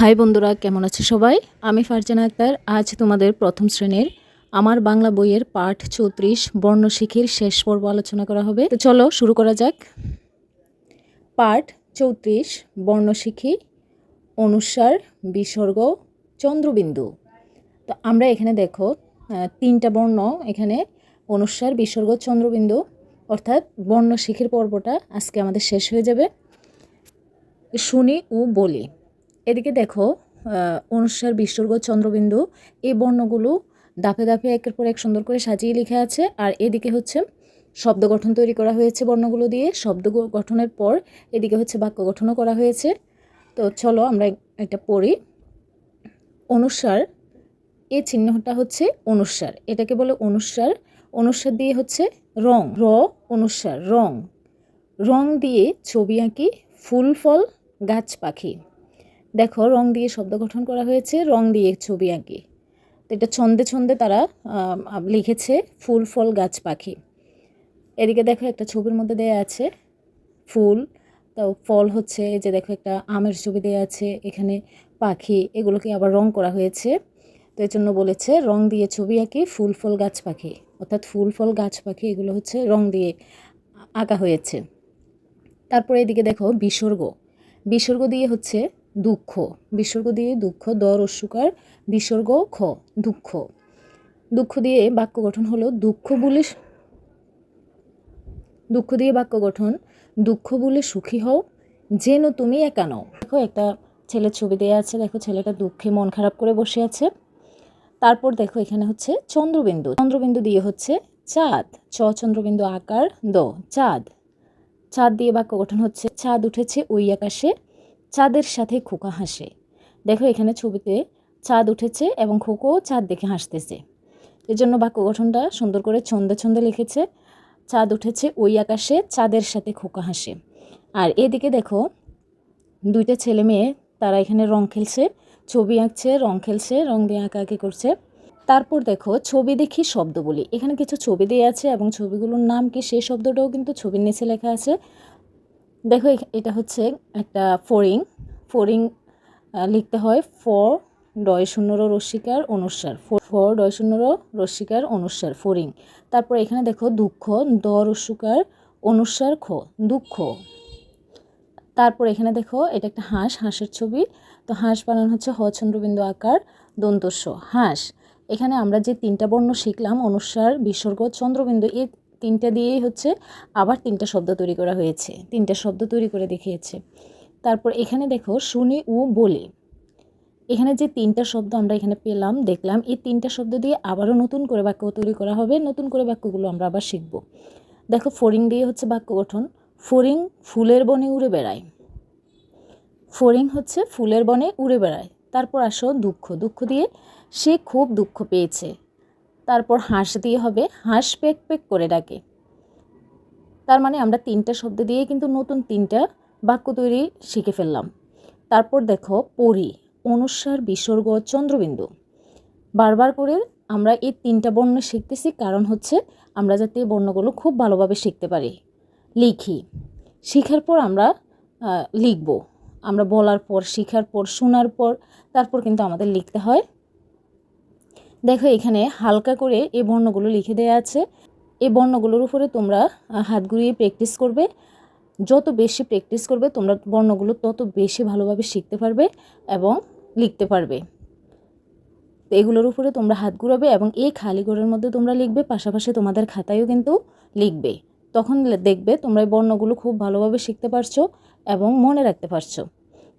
High বন্ধুরা, কেমন আছে সবাই? আমি ফারজানা আক্তার, আজ তোমাদের প্রথম শ্রেণির আমার বাংলা বইয়ের পাঠ চৌত্রিশ বর্ণশিখির শেষ পর্ব আলোচনা করা হবে। তো চলো শুরু করা যাক। পাঠ চৌত্রিশ বর্ণশিখি অনুসার, বিসর্গ, চন্দ্রবিন্দু। তো আমরা এখানে দেখো তিনটা বর্ণ, এখানে অনুসার, বিসর্গ, চন্দ্রবিন্দু, অর্থাৎ বর্ণশিখির পর্বটা আজকে আমাদের শেষ হয়ে যাবে। শুনি ও বলি। এদিকে দেখো অনুসার বিসর্গ চন্দ্রবিন্দু, এই বর্ণগুলো দাপে দাপে একের পর এক সুন্দর করে সাজিয়ে লেখা আছে। আর এদিকে হচ্ছে শব্দ গঠন তৈরি করা হয়েছে বর্ণগুলো দিয়ে। শব্দ গঠনের পর এদিকে হচ্ছে বাক্য গঠনও করা হয়েছে। তো চলো আমরা এটা পড়ি। অনুসার এই চিহ্নটা হচ্ছে অনুসার। এটাকে বলে অনুসার। অনুসার দিয়ে হচ্ছে রং। র, অনুসার, রং। রং দিয়ে ছবি আঁকি, ফুল, ফল, গাছ, পাখি। দেখো, রং দিয়ে শব্দ গঠন করা হয়েছে, রং দিয়ে ছবি আঁকি। তো এটা ছন্দে ছন্দে তারা লিখেছে, ফুল, ফল, গাছ, পাখি। এদিকে দেখো একটা ছবির মধ্যে দেয়া আছে, ফুল। তো ফল হচ্ছে যে দেখো একটা আমের ছবি দেয়া আছে, এখানে পাখি, এগুলোকে আবার রং করা হয়েছে। তো এর জন্য বলেছে, রং দিয়ে ছবি আঁকি, ফুল, ফল, গাছ, পাখি। অর্থাৎ ফুল, ফল, গাছ, পাখি, এগুলো হচ্ছে রং দিয়ে আঁকা হয়েছে। তারপরে এদিকে দেখো বিসর্গ। বিসর্গ দিয়ে হচ্ছে দুঃখ। বিসর্গ দিয়ে দুঃখ, দর অস্বীকার বিসর্গ, খ, দুঃখ। দুঃখ দিয়ে বাক্য গঠন হলো দুঃখ বলে দুঃখ দিয়ে বাক্য গঠন, দুঃখ বলে সুখী হও, যেন তুমি একা নও। দেখো, একটা ছেলের ছবি দেওয়া আছে। দেখো, ছেলেটা দুঃখে মন খারাপ করে বসে আছে। তারপর দেখো, এখানে হচ্ছে চন্দ্রবিন্দু। চন্দ্রবিন্দু দিয়ে হচ্ছে চাঁদ। চ চন্দ্রবিন্দু আকার দ, চাঁদ। চাঁদ দিয়ে বাক্য গঠন হচ্ছে, চাঁদ উঠেছে ওই আকাশে। চাঁদের সাথে খোকা হাসে। দেখো এখানে ছবিতে চাঁদ উঠেছে এবং খোকো চাঁদ দেখে হাসতেছে। এর জন্য বাক্য গঠনটা সুন্দর করে ছন্দে ছন্দে লিখেছে। চাঁদ উঠেছে ওই আকাশে, চাঁদের সাথে খোকা হাসে। আর এদিকে দেখো, দুইটা ছেলে মেয়ে, তারা এখানে রং খেলছে, ছবি আঁকছে, রং খেলছে, রং দিয়ে আঁকাআঁকি করছে। তারপর দেখো, ছবি দেখি শব্দ বলি। এখানে কিছু ছবি দেওয়া আছে এবং ছবিগুলোর নাম কি সেই শব্দটাও কিন্তু ছবির নিচে লেখা আছে। দেখো এটা হচ্ছে একটা ফরিং ফরিং লিখতে হয় ফর ডয় শূন্যর রস্বীকার অনুসার, ফোর, ফর ডয় শূন্যর রস্বীকার অনুসার, ফরিং। তারপর এখানে দেখো দুঃখ, দ রস্যকার অনুসার খ, দুঃখ। তারপর এখানে দেখো এটা একটা হাঁস, হাঁসের ছবি। তো হাঁস বানানো হচ্ছে হ চন্দ্রবিন্দু আকার, দন্তস্ব, হাঁস। এখানে আমরা যে তিনটা বর্ণ শিখলাম, অনুসার, বিসর্গ চন্দ্রবিন্দু এই তিনটা দিয়েই হচ্ছে আবার তিনটা শব্দ তৈরি করা হয়েছে। তিনটা শব্দ তৈরি করে দেখিয়েছে। তারপর এখানে দেখো শুনি ও বলি। এখানে যে তিনটা শব্দ আমরা এখানে পেলাম, দেখলাম, এই তিনটা শব্দ দিয়ে আবারও নতুন করে বাক্য তৈরি করা হবে। নতুন করে বাক্যগুলো আমরা আবার শিখব। দেখো ফরিং দিয়ে হচ্ছে বাক্য গঠন। ফরিং ফুলের বনে উড়ে বেড়ায়। ফরিং হচ্ছে ফুলের বনে উড়ে বেড়ায়। তারপর আসো দুঃখ। দুঃখ দিয়ে সে খুব দুঃখ পেয়েছে। তারপর হাঁস দিয়ে হবে, হাঁস পেক পেক করে ডাকে। তার মানে আমরা তিনটা শব্দ দিয়ে কিন্তু নতুন তিনটা বাক্য তৈরি শিখে ফেললাম। তারপর দেখো, পরি, অনুসার, বিসর্গ, চন্দ্রবিন্দু। বারবার করে আমরা এই তিনটা বর্ণ শিখতেছি, কারণ হচ্ছে আমরা যাতে এই বর্ণগুলো খুব ভালোভাবে শিখতে পারি। লিখি। শিখার পর আমরা লিখব। আমরা বলার পর, শেখার পর, শোনার পর, তারপর কিন্তু আমাদের লিখতে হয়। দেখো, এখানে হালকা করে এই বর্ণগুলো লিখে দেয়া আছে। এই বর্ণগুলোর উপরে তোমরা হাত ঘুরিয়ে প্র্যাকটিস করবে। যত বেশি প্র্যাকটিস করবে, তোমরা বর্ণগুলো তত বেশি ভালোভাবে শিখতে পারবে এবং লিখতে পারবে। তো এগুলোর উপরে তোমরা হাত ঘুরাবে এবং এই খালি ঘরের মধ্যে তোমরা লিখবে, পাশাপাশি তোমাদের খাতায়ও কিন্তু লিখবে। তখন দেখবে তোমরা এই বর্ণগুলো খুব ভালোভাবে শিখতে পারছ এবং মনে রাখতে পারছ।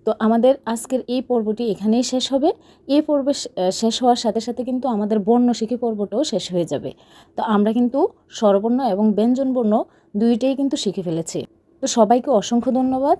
তো আমাদের আজকের এই পর্বটি এখানেই শেষ হবে। এই পর্বে শেষ হওয়ার সাথে সাথে কিন্তু আমাদের বর্ণ শিখি পর্বটাও শেষ হয়ে যাবে। তো আমরা কিন্তু স্বরবর্ণ এবং ব্যঞ্জনবর্ণ দুইটাই কিন্তু শিখে ফেলেছি। তো সবাইকে অসংখ্য ধন্যবাদ।